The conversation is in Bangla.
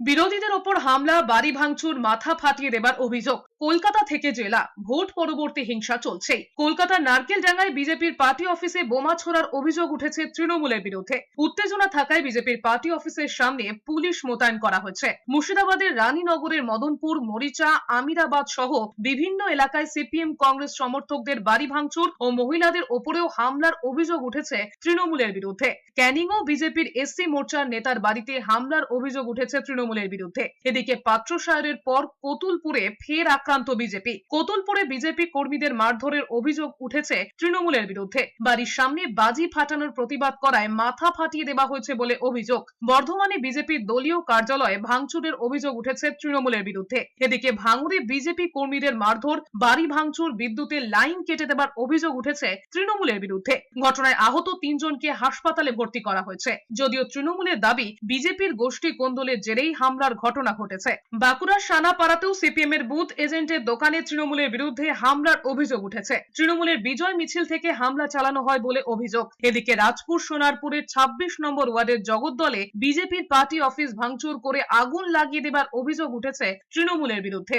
বিরোধীদের ওপর হামলা বাড়ি ভাঙচুর মাথা ফাটিয়ে দেবার অভিযোগ। কলকাতা থেকে জেলা ভোট পরবর্তী হিংসা চলছে কলকাতার নারকেলডাঙ্গায় বিজেপির পার্টি অফিসে বোমা ছোড়ার অভিযোগ উঠেছে তৃণমূলের বিরুদ্ধে। উত্তেজনা থাকায় বিজেপির পার্টি অফিসের সামনে পুলিশ মোতায়েন করা হয়েছে। মুর্শিদাবাদের রানীনগরের মদনপুর, মরিচা, আমিরাবাদ সহ বিভিন্ন এলাকায় সিপিএম কংগ্রেস সমর্থকদের বাড়ি ভাঙচুর ও মহিলাদের ওপরেও হামলার অভিযোগ উঠেছে তৃণমূলের বিরুদ্ধে। ক্যানিং ও বিজেপির এসসি মোর্চার নেতার বাড়িতে হামলার অভিযোগ উঠেছে তৃণমূলের বিরুদ্ধে। এদিকে পাত্রসায়রের পর কতুলপুরে ফের আক্রান্ত বিজেপি। কতুলপুরে বিজেপি কর্মীদের মারধরের অভিযোগ উঠেছে তৃণমূলের বিরুদ্ধে। বাড়ির সামনে বাজি ফাটানোর প্রতিবাদ করায় মাথা ফাটিয়ে দেওয়া হয়েছে বলে অভিযোগ। বর্ধমানে বিজেপির দলীয় কার্যালয়ে ভাঙচুরের অভিযোগ উঠেছে তৃণমূলের বিরুদ্ধে। এদিকে ভাঙড়ে বিজেপি কর্মীদের মারধর, বাড়ি ভাঙচুর, বিদ্যুতের লাইন কেটে দেবার অভিযোগ উঠেছে তৃণমূলের বিরুদ্ধে। ঘটনায় আহত তিনজনকে হাসপাতালে ভর্তি করা হয়েছে। যদিও তৃণমূলের দাবি, বিজেপির গোষ্ঠী কোন্দলের জেরেই হামলার ঘটনা ঘটেছে। বাঁকুড়ার সানাপাড়াতেও সিপিএম এর বুথ প্রেসিডেন্টের দোকানে তৃণমূলের বিরুদ্ধে হামলার অভিযোগ উঠেছে। তৃণমূলের বিজয় মিছিল থেকে হামলা চালানো হয় বলে অভিযোগ। এদিকে রাজপুর সোনারপুরের ২৬ নম্বর ওয়ার্ডের জগদ্দলে বিজেপির পার্টি অফিস ভাঙচুর করে আগুন লাগিয়ে দেবার অভিযোগ উঠেছে তৃণমূলের বিরুদ্ধে।